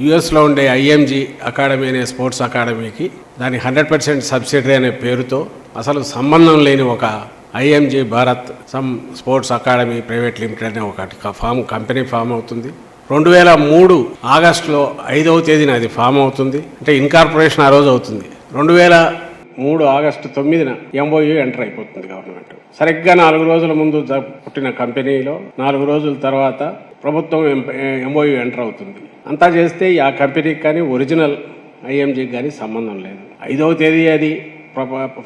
యుఎస్లో ఉండే IMG academy అనే స్పోర్ట్స్ అకాడమీకి దాని హండ్రెడ్ పర్సెంట్ సబ్సిడరీ అనే పేరుతో అసలు సంబంధం లేని ఒక ఐఎంజీ భారత్ సమ్ స్పోర్ట్స్ అకాడమీ ప్రైవేట్ లిమిటెడ్ అనే ఒక ఫామ్ కంపెనీ ఫామ్ అవుతుంది. రెండు వేల మూడు ఆగస్టులో ఐదవ తేదీన అది ఫామ్ అవుతుంది. అంటే ఇన్కార్పొరేషన్ ఆ రోజు అవుతుంది. రెండు వేల మూడు ఆగస్టు తొమ్మిదిన ఎంఓయూ ఎంటర్ అయిపోతుంది గవర్నమెంట్. సరిగ్గా నాలుగు రోజుల ముందు పుట్టిన కంపెనీలో నాలుగు రోజుల తర్వాత ప్రభుత్వం ఎంఓయూ ఎంటర్ అవుతుంది. అంతా చేస్తే ఆ కంపెనీకి కానీ ఒరిజినల్ ఐఎంజీకి కానీ సంబంధం లేదు. ఐదవ తేదీ అది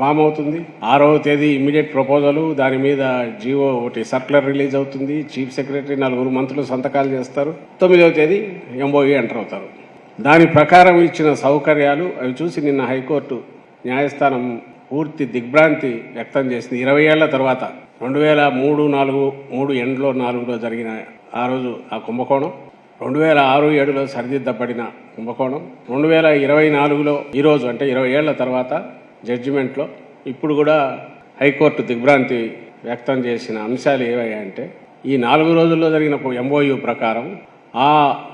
ఫామ్ అవుతుంది. ఆరవ తేదీ ఇమ్మీడియట్ ప్రపోజలు దాని మీద జీవో ఒకటి సర్క్యులర్ రిలీజ్ అవుతుంది. చీఫ్ సెక్రటరీ నలుగురు మంత్రులు సంతకాలు చేస్తారు. తొమ్మిదవ తేదీ ఎంఓయూ ఎంటర్ అవుతారు. దాని ప్రకారం ఇచ్చిన సౌకర్యాలు అవి చూసి నిన్న హైకోర్టు న్యాయస్థానం పూర్తి దిగ్భ్రాంతి వ్యక్తం చేసింది. ఇరవై ఏళ్ళ తర్వాత రెండు వేల మూడు నాలుగు మూడు ఎండ్లో నాలుగులో జరిగిన ఆ రోజు ఆ కుంభకోణం. రెండు వేల ఆరు ఏడులో సరిదిద్దబడిన కుంభకోణం. రెండు వేల ఇరవై నాలుగులో ఈరోజు అంటే ఇరవై ఏళ్ళ తర్వాత జడ్జిమెంట్లో ఇప్పుడు కూడా హైకోర్టు దిగ్భ్రాంతి వ్యక్తం చేసిన అంశాలు ఏవయ్యాయంటే ఈ నాలుగు రోజుల్లో జరిగిన ఎంఓయూ ప్రకారం ఆ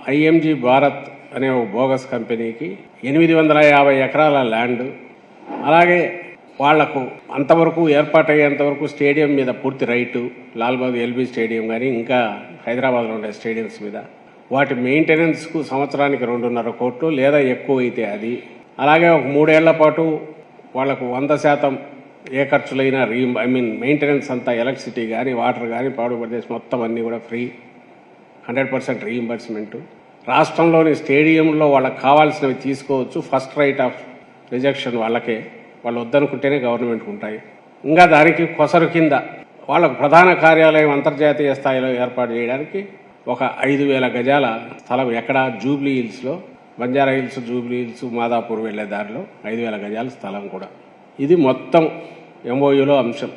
ఐఎంజీ భారత్ అనే ఒక బోగస్ కంపెనీకి ఎనిమిది వందల యాభై ఎకరాల ల్యాండ్ అలాగే వాళ్ళకు అంతవరకు ఏర్పాటయ్యేంత వరకు స్టేడియం మీద పూర్తి రైటు లాల్బాగ్ ఎల్బీ స్టేడియం కానీ ఇంకా హైదరాబాద్లో ఉండే స్టేడియంస్ మీద. వాటి మెయింటెనెన్స్కు సంవత్సరానికి రెండున్నర కోట్లు లేదా ఎక్కువ అయితే అది. అలాగే ఒక మూడేళ్ళ పాటు వాళ్ళకు వంద శాతం ఏ ఖర్చులైనా రీ ఐ మీన్ మెయింటెనెన్స్ అంతా ఎలక్ట్రిసిటీ కానీ వాటర్ కానీ పాడు ప్రదేశ్ మొత్తం అన్నీ కూడా ఫ్రీ. హండ్రెడ్ పర్సెంట్ రీఇంబర్స్మెంట్ రాష్ట్రంలోని స్టేడియంలో వాళ్ళకి కావాల్సినవి తీసుకోవచ్చు. ఫస్ట్ రైట్ ఆఫ్ రిజెక్షన్ వాళ్ళకే. వాళ్ళు వద్దనుకుంటేనే గవర్నమెంట్కి ఉంటాయి ఇంకా దానికి కొసరు కింద వాళ్ళకు ప్రధాన కార్యాలయం అంతర్జాతీయ స్థాయిలో ఏర్పాటు చేయడానికి ఒక ఐదు వేల గజాల స్థలం ఎక్కడ? జూబ్లీ హిల్స్లో బంజారా హిల్స్ జూబ్లీ హిల్స్ మాదాపూర్ వెళ్ళే దారిలో ఐదు వేల గజాల స్థలం కూడా. ఇది మొత్తం ఎంఓయూలో అంశం.